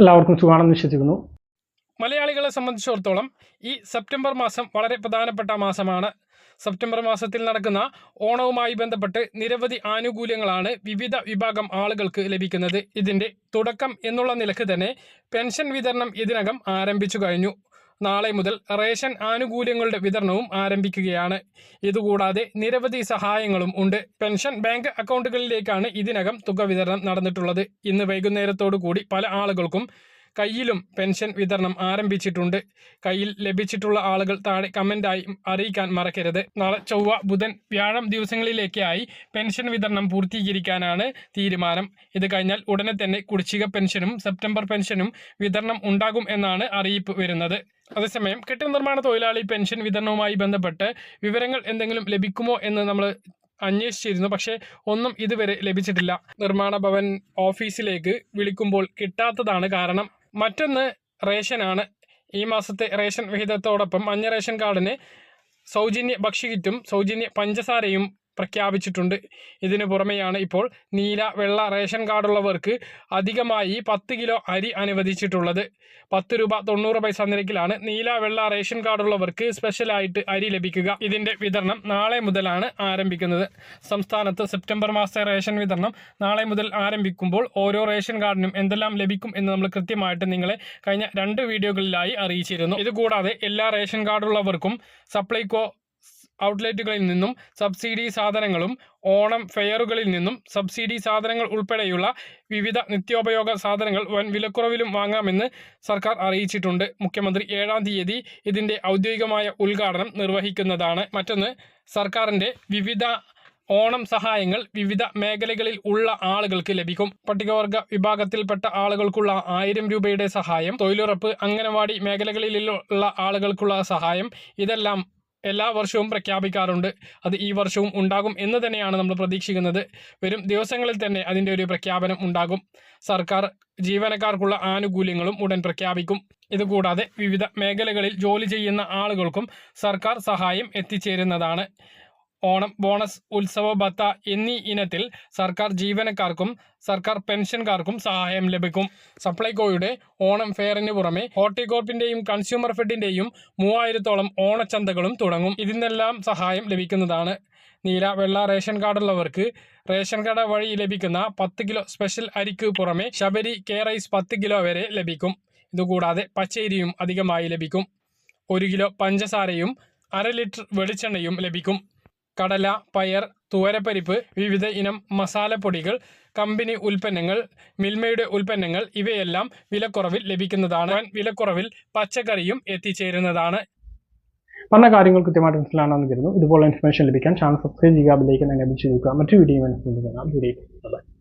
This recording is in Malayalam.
എല്ലാവർക്കും സുഖമാണെന്ന് വിശ്വസിക്കുന്നു. മലയാളികളെ സംബന്ധിച്ചിടത്തോളം ഈ സെപ്റ്റംബർ മാസം വളരെ പ്രധാനപ്പെട്ട മാസമാണ്. സെപ്റ്റംബർ മാസത്തിൽ നടക്കുന്ന ഓണവുമായി ബന്ധപ്പെട്ട് നിരവധി ആനുകൂല്യങ്ങളാണ് വിവിധ വിഭാഗം ആളുകൾക്ക് ലഭിക്കുന്നത്. ഇതിന്റെ തുടക്കം എന്നുള്ള നിലയ്ക്ക് തന്നെ പെൻഷൻ വിതരണം ഇതിനകം ആരംഭിച്ചു കഴിഞ്ഞു. നാളെ മുതൽ റേഷൻ ആനുകൂല്യങ്ങളുടെ വിതരണവും ആരംഭിക്കുകയാണ്. ഇതുകൂടാതെ നിരവധി സഹായങ്ങളും ഉണ്ട്. പെൻഷൻ ബാങ്ക് അക്കൗണ്ടുകളിലേക്കാണ് ഇതിനകം തുക വിതരണം നടന്നിട്ടുള്ളത്. ഇന്ന് വൈകുന്നേരത്തോടു കൂടി പല ആളുകൾക്കും കയ്യിലും പെൻഷൻ വിതരണം ആരംഭിച്ചിട്ടുണ്ട്. കയ്യിൽ ലഭിച്ചിട്ടുള്ള ആളുകൾ താഴെ കമന്റായി അറിയിക്കാൻ മറക്കരുത്. നാളെ ചൊവ്വ ബുധൻ വ്യാഴം ദിവസങ്ങളിലേക്കായി പെൻഷൻ വിതരണം പൂർത്തീകരിക്കാനാണ് തീരുമാനം. ഇത് കഴിഞ്ഞാൽ ഉടനെ തന്നെ കുടിശ്ശിക പെൻഷനും സെപ്റ്റംബർ പെൻഷനും വിതരണം ഉണ്ടാകും എന്നാണ് അറിയിപ്പ് വരുന്നത്. അതേസമയം കെട്ടിട നിർമ്മാണ തൊഴിലാളി പെൻഷൻ വിതരണവുമായി ബന്ധപ്പെട്ട് വിവരങ്ങൾ എന്തെങ്കിലും ലഭിക്കുമോ എന്ന് നമ്മൾ അന്വേഷിച്ചിരുന്നു. പക്ഷേ ഒന്നും ഇതുവരെ ലഭിച്ചിട്ടില്ല. നിർമ്മാണ ഭവൻ ഓഫീസിലേക്ക് വിളിക്കുമ്പോൾ കിട്ടാത്തതാണ് കാരണം. മറ്റൊന്ന് റേഷനാണ്. ഈ മാസത്തെ റേഷൻ വിഹിതത്തോടൊപ്പം മഞ്ഞ റേഷൻ കാർഡിന് സൗജന്യ ഭക്ഷ്യകിറ്റും സൗജന്യ പഞ്ചസാരയും പ്രഖ്യാപിച്ചിട്ടുണ്ട്. ഇതിനു പുറമെയാണ് ഇപ്പോൾ നീല വെള്ള റേഷൻ കാർഡുള്ളവർക്ക് അധികമായി പത്ത് കിലോ അരി അനുവദിച്ചിട്ടുള്ളത്. പത്ത് രൂപ തൊണ്ണൂറ് പൈസ നിരക്കിലാണ് നീല വെള്ള റേഷൻ കാർഡുള്ളവർക്ക് സ്പെഷ്യലായിട്ട് അരി ലഭിക്കുക. ഇതിന്റെ വിതരണം നാളെ മുതലാണ് ആരംഭിക്കുന്നത്. സംസ്ഥാനത്ത് സെപ്റ്റംബർ മാസത്തെ റേഷൻ വിതരണം നാളെ മുതൽ ആരംഭിക്കുമ്പോൾ ഓരോ റേഷൻ കാർഡിനും എന്തെല്ലാം ലഭിക്കും എന്ന് നമ്മൾ കൃത്യമായിട്ട് നിങ്ങളെ കഴിഞ്ഞ രണ്ട് വീഡിയോകളിലായി അറിയിച്ചിരുന്നു. ഇതുകൂടാതെ എല്ലാ റേഷൻ കാർഡുള്ളവർക്കും സപ്ലൈകോ ഔട്ട്ലെറ്റുകളിൽ നിന്നും സബ്സിഡി സാധനങ്ങളും ഓണം ഫെയറുകളിൽ നിന്നും സബ്സിഡി സാധനങ്ങൾ ഉൾപ്പെടെയുള്ള വിവിധ നിത്യോപയോഗ സാധനങ്ങൾ വൻ വിലക്കുറവിലും വാങ്ങാമെന്ന് സർക്കാർ അറിയിച്ചിട്ടുണ്ട്. മുഖ്യമന്ത്രി ഏഴാം തീയതി ഇതിന്റെ ഔദ്യോഗികമായ ഉദ്ഘാടനം നിർവഹിക്കുന്നതാണ്. മറ്റൊന്ന് സർക്കാരിന്റെ വിവിധ ഓണം സഹായങ്ങൾ വിവിധ മേഖലകളിൽ ഉള്ള ആളുകൾക്ക് ലഭിക്കും. പട്ടികവർഗ വിഭാഗത്തിൽപ്പെട്ട ആളുകൾക്കുള്ള ആയിരം രൂപയുടെ സഹായം തൊഴിലുറപ്പ് അംഗനവാടി മേഖലകളിലുള്ള ആളുകൾക്കുള്ള സഹായം ഇതെല്ലാം എല്ലാ വർഷവും പ്രഖ്യാപിക്കാറുണ്ട്. അത് ഈ വർഷവും ഉണ്ടാകും എന്ന് തന്നെയാണ് നമ്മൾ പ്രതീക്ഷിക്കുന്നത്. വരും ദിവസങ്ങളിൽ തന്നെ അതിന്റെ ഒരു പ്രഖ്യാപനം ഉണ്ടാകും. സർക്കാർ ജീവനക്കാർക്കുള്ള ആനുകൂല്യങ്ങളും ഉടൻ പ്രഖ്യാപിക്കും. ഇതുകൂടാതെ വിവിധ മേഖലകളിൽ ജോലി ചെയ്യുന്ന ആളുകൾക്കും സർക്കാർ സഹായം എത്തിച്ചേരുന്നതാണ്. ഓണം ബോണസ് ഉത്സവ ഭത്ത എന്നീ ഇനത്തിൽ സർക്കാർ ജീവനക്കാർക്കും സർക്കാർ പെൻഷൻകാർക്കും സഹായം ലഭിക്കും. സപ്ലൈകോയുടെ ഓണം ഫെയറിന് പുറമെ ഹോർട്ടികോർപ്പിന്റെയും കൺസ്യൂമർ ഫെഡിന്റെയും മൂവായിരത്തോളം ഓണച്ചന്തകളും തുടങ്ങും. ഇതിനെല്ലാം സഹായം ലഭിക്കുന്നതാണ്. നീല വെള്ള റേഷൻ കാർഡുള്ളവർക്ക് റേഷൻ കട വഴി ലഭിക്കുന്ന പത്ത് കിലോ സ്പെഷ്യൽ അരിക്ക് പുറമെ ശബരി കെ റൈസ് പത്ത് കിലോ വരെ ലഭിക്കും. ഇതുകൂടാതെ പച്ചരിയും അധികമായി ലഭിക്കും. ഒരു കിലോ പഞ്ചസാരയും അര ലിറ്റർ വെളിച്ചെണ്ണയും ലഭിക്കും. കടല പയർ തുവരപ്പരിപ്പ് വിവിധ ഇനം മസാലപ്പൊടികൾ കമ്പനി ഉൽപ്പന്നങ്ങൾ മിൽമയുടെ ഉൽപ്പന്നങ്ങൾ ഇവയെല്ലാം വിലക്കുറവിൽ ലഭിക്കുന്നതാണ്. വിലക്കുറവിൽ പച്ചക്കറിയും എത്തിച്ചേരുന്നതാണ്. പറഞ്ഞ കാര്യങ്ങൾ കൃത്യമായിട്ട് മനസ്സിലാണെന്ന് കരുതുന്നു. ഇതുപോലെ ഇൻഫർമേഷൻ ലഭിക്കാൻ ചാനൽ സബ്സ്ക്രൈബ് ചെയ്യുക തന്നെ ലഭിച്ചു നോക്കുക മറ്റു വീഡിയോ മനസ്സിലാക്കാം